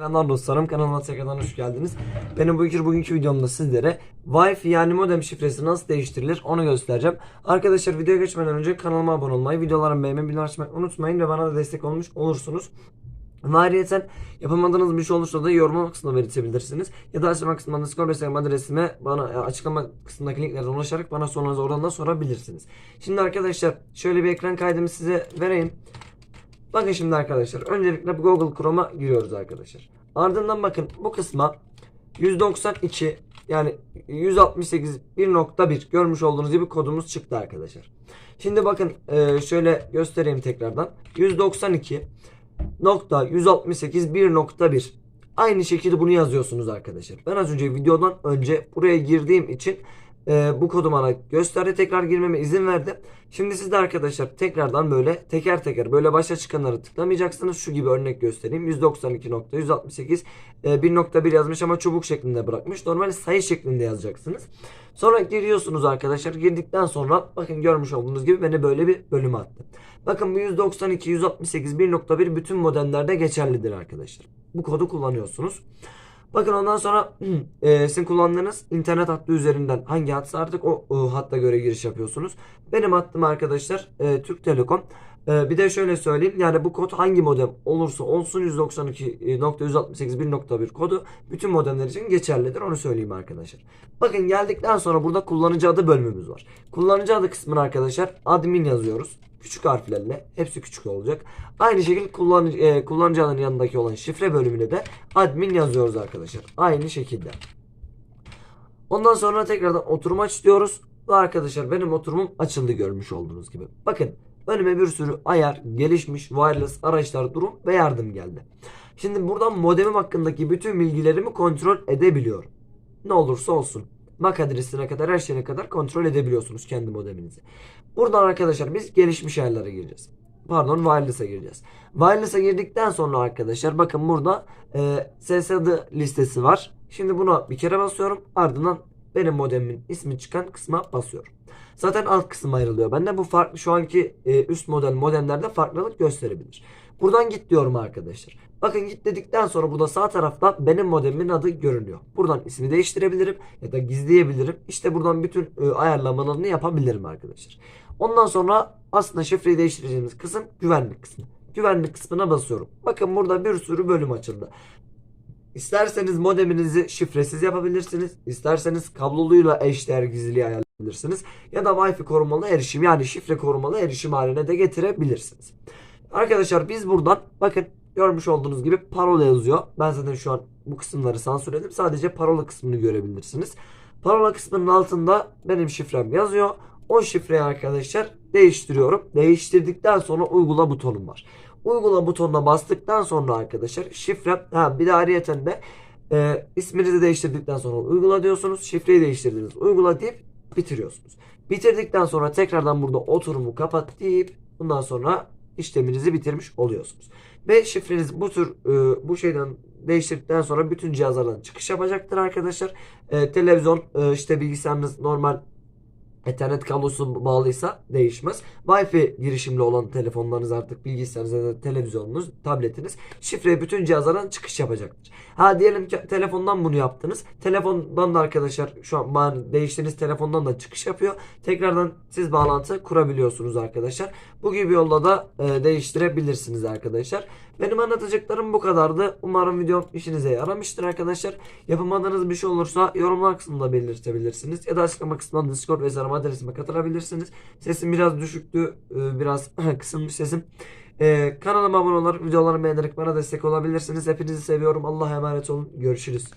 Selamlar dostlarım kanalıma tekrardan hoş geldiniz. Benim bu bugünkü, bugünkü videomda sizlere Wi-Fi yani modem şifresi nasıl değiştirilir onu göstereceğim. Arkadaşlar videoya geçmeden önce kanalıma abone olmayı, videolarımı beğenmeyi, bildirim açmayı unutmayın ve bana da destek olmuş olursunuz. Ayrıca yapamadığınız bir şey olursa da yoruma kısmına belirtebilirsiniz. Ya da açıklama kısmında Discord Instagram adresime bana e, açıklama kısmındaki linklerden ulaşarak bana sorularınızı oradan da sorabilirsiniz. Şimdi arkadaşlar şöyle bir ekran kaydımı size vereyim. Bakın şimdi arkadaşlar öncelikle Google Chrome'a giriyoruz arkadaşlar. Ardından bakın bu kısma 192 yani 168 1.1 görmüş olduğunuz gibi kodumuz çıktı arkadaşlar. Şimdi bakın e, şöyle göstereyim tekrardan. 192 nokta 168 1.1 Aynı şekilde bunu yazıyorsunuz arkadaşlar. Ben az önce videodan önce buraya girdiğim için e, bu kodu bana gösterdi. Tekrar girmeme izin verdi. Şimdi siz de arkadaşlar tekrardan böyle teker teker böyle başa çıkanları tıklamayacaksınız. Şu gibi örnek göstereyim. 192.168 e, 1.1 yazmış ama çubuk şeklinde bırakmış. Normal sayı şeklinde yazacaksınız. Sonra giriyorsunuz arkadaşlar. Girdikten sonra bakın görmüş olduğunuz gibi beni böyle bir bölüme attı. Bakın bu 192, 168, 1.1 bütün modellerde geçerlidir arkadaşlar. Bu kodu kullanıyorsunuz. Bakın ondan sonra e, sizin kullandığınız internet hattı üzerinden hangi hatsa artık o, o hatta göre giriş yapıyorsunuz. Benim hattım arkadaşlar e, Türk Telekom. E, bir de şöyle söyleyeyim yani bu kod hangi modem olursa olsun 192.168.1.1 kodu bütün modemler için geçerlidir onu söyleyeyim arkadaşlar. Bakın geldikten sonra burada kullanıcı adı bölümümüz var. Kullanıcı adı kısmına arkadaşlar admin yazıyoruz. Küçük harflerle hepsi küçük olacak. Aynı şekilde kullanıcı, e, kullanıcı adının yanındaki olan şifre bölümüne de admin yazıyoruz arkadaşlar. Aynı şekilde. Ondan sonra tekrardan oturum aç diyoruz. Ve arkadaşlar benim oturumum açıldı görmüş olduğunuz gibi. Bakın önüme bir sürü ayar, gelişmiş, wireless, araçlar, durum ve yardım geldi. Şimdi buradan modemim hakkındaki bütün bilgilerimi kontrol edebiliyorum. Ne olursa olsun. MAC adresine kadar her şeyine kadar kontrol edebiliyorsunuz kendi modeminizi. Buradan arkadaşlar biz gelişmiş ayarlara gireceğiz. Pardon wireless'a gireceğiz. Wireless'a girdikten sonra arkadaşlar bakın burada e, ses adı listesi var. Şimdi buna bir kere basıyorum. Ardından benim modemimin ismi çıkan kısma basıyorum. Zaten alt kısım ayrılıyor. Bende bu farklı şu anki e, üst model modemlerde farklılık gösterebilir. Buradan git diyorum arkadaşlar. Bakın git dedikten sonra burada sağ tarafta benim modemimin adı görünüyor. Buradan ismi değiştirebilirim ya da gizleyebilirim. İşte buradan bütün e, ayarlamalarını yapabilirim arkadaşlar. Ondan sonra aslında şifreyi değiştireceğimiz kısım güvenlik kısmı. Güvenlik kısmına basıyorum. Bakın burada bir sürü bölüm açıldı. İsterseniz modeminizi şifresiz yapabilirsiniz. İsterseniz kabloluyla eşdeğer gizliliği ayarlayabilirsiniz. Ya da Wi-Fi korumalı erişim yani şifre korumalı erişim haline de getirebilirsiniz. Arkadaşlar biz buradan bakın görmüş olduğunuz gibi parola yazıyor. Ben zaten şu an bu kısımları sansürledim. Sadece parola kısmını görebilirsiniz. Parola kısmının altında benim şifrem yazıyor. O şifreyi arkadaşlar değiştiriyorum. Değiştirdikten sonra uygula butonum var. Uygula butonuna bastıktan sonra arkadaşlar şifrem ha bir de ayrıyeten de e, isminizi değiştirdikten sonra uygula diyorsunuz. Şifreyi değiştirdiniz. Uygula deyip bitiriyorsunuz. Bitirdikten sonra tekrardan burada oturumu kapat deyip bundan sonra işleminizi bitirmiş oluyorsunuz. Ve şifreniz bu tür e, bu şeyden değiştirdikten sonra bütün cihazlardan çıkış yapacaktır arkadaşlar. E, televizyon e, işte bilgisayarınız normal Ethernet kablosu bağlıysa değişmez. Wi-Fi girişimli olan telefonlarınız artık bilgisayarınız televizyonunuz, tabletiniz şifre bütün cihazlardan çıkış yapacaktır. Ha diyelim ki telefondan bunu yaptınız. Telefondan da arkadaşlar şu an değiştiğiniz telefondan da çıkış yapıyor. Tekrardan siz bağlantı kurabiliyorsunuz arkadaşlar. Bu gibi yolla da e, değiştirebilirsiniz arkadaşlar. Benim anlatacaklarım bu kadardı. Umarım videom işinize yaramıştır arkadaşlar. Yapamadığınız bir şey olursa yorumlar kısmında belirtebilirsiniz. Ya da açıklama kısmından Discord ve Zarama adresime katılabilirsiniz. Sesim biraz düşüktü. e, Biraz kısılmış sesim. Ee, kanalıma abone olarak videolarımı beğenerek bana destek olabilirsiniz. Hepinizi seviyorum. Allah'a emanet olun. Görüşürüz.